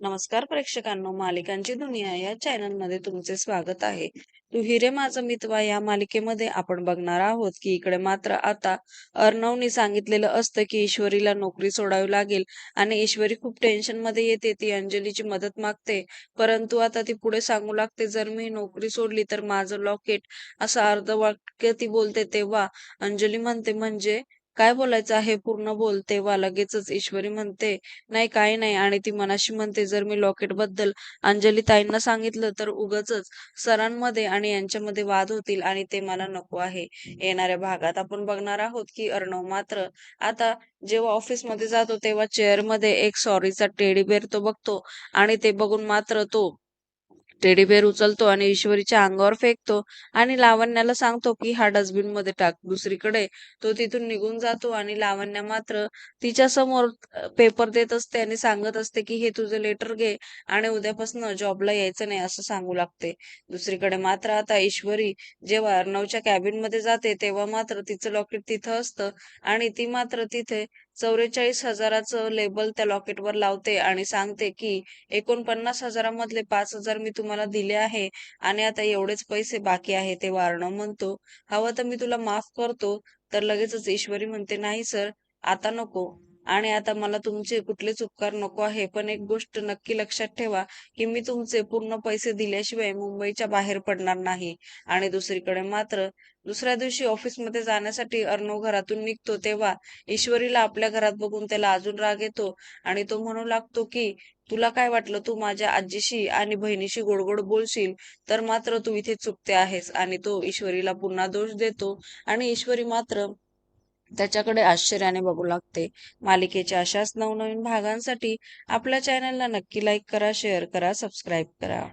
नमस्कार प्रेक्षकांनो मालिकांची दुनिया या चॅनलमध्ये तुमचे स्वागत आहे. तू हिरे माझा मितवा या मालिकेमध्ये आपण बघणार आहोत की इकडे मात्र आता अर्णवने सांगितलेलं असतं की ईश्वरीला नोकरी सोडावी लागेल आणि ईश्वरी खूप टेन्शनमध्ये येते ती अंजलीची मदत मागते. परंतु आता ती पुढे सांगू लागते जर मी नोकरी सोडली तर माझं लॉकेट असं अर्ध वाक्य ती बोलते तेव्हा अंजली म्हणते म्हणजे काय बोलायचं आहे? पूर्ण बोल तेव्हा लगेचच ईश्वरी म्हणते नाही काही नाही. आणि ती मनाशी म्हणते जर मी लॉकेटबद्दल अंजली ताईंना सांगितलं तर उगच सरांमध्ये आणि यांच्यामध्ये वाद होतील आणि ते मला नको आहे. येणाऱ्या भागात आपण बघणार आहोत की अर्णव मात्र आता जेव्हा ऑफिसमध्ये जातो तेव्हा चेअरमध्ये एक सॉरीचा टेडी बेअर तो बघतो आणि ते बघून मात्र तो टेडी बेअर उचलतो आणि ईश्वरीच्या अंगावर फेकतो आणि लावण्याला सांगतो की हा डस्टबिनमध्ये टाक. दुसरीकडे तो तिथून निघून जातो आणि लावण्या मात्र तिच्या समोर पेपर देत असते आणि सांगत असते की हे तुझे लेटर घे आणि उद्यापासून जॉबला यायचं नाही असं सांगू लागते. दुसरीकडे मात्र आता ईश्वरी जेव्हा अर्णवच्या कॅबिनमध्ये जाते तेव्हा मात्र तिचं लॉकेट तिथं असतं आणि ती मात्र तिथे चौवेचाळीस हजाराचं लेबल त्या लॉकेटवर लावते आणि सांगते की एकोणपन्नास हजारामधले पाच हजार मी तुम्हाला दिले आहे आणि आता एवढेच पैसे बाकी आहे ते अर्णव म्हणतो. हवं तर मी तुला माफ करतो तर लगेचच ईश्वरी म्हणते नाही सर आता नको. आणि आता मला तुमचे कुठलेच उपकार नको आहे. पण एक गोष्ट नक्की लक्षात ठेवा की मी तुमचे पूर्ण पैसे दिल्याशिवाय मुंबईच्या बाहेर पडणार नाही. आणि दुसरीकडे मात्र दुसऱ्या दिवशी ऑफिसमध्ये जाण्यासाठी अर्णव घरातून निघतो तेव्हा ईश्वरीला आपल्या घरात बघून त्याला अजून राग येतो आणि तो म्हणू लागतो की तुला काय वाटलं तू माझ्या आजीशी आणि बहिणीशी गोडगोड बोलशील? तर मात्र तू इथे चुकते आहेस. आणि तो ईश्वरीला पुन्हा दोष देतो आणि ईश्वरी मात्र त्याच्याकडे आश्चर्याने बघू लागते. मालिकेच्या अशाच नवनवीन भागांसाठी आपल्या चॅनलला नक्की लाईक करा शेअर करा सबस्क्राईब करा.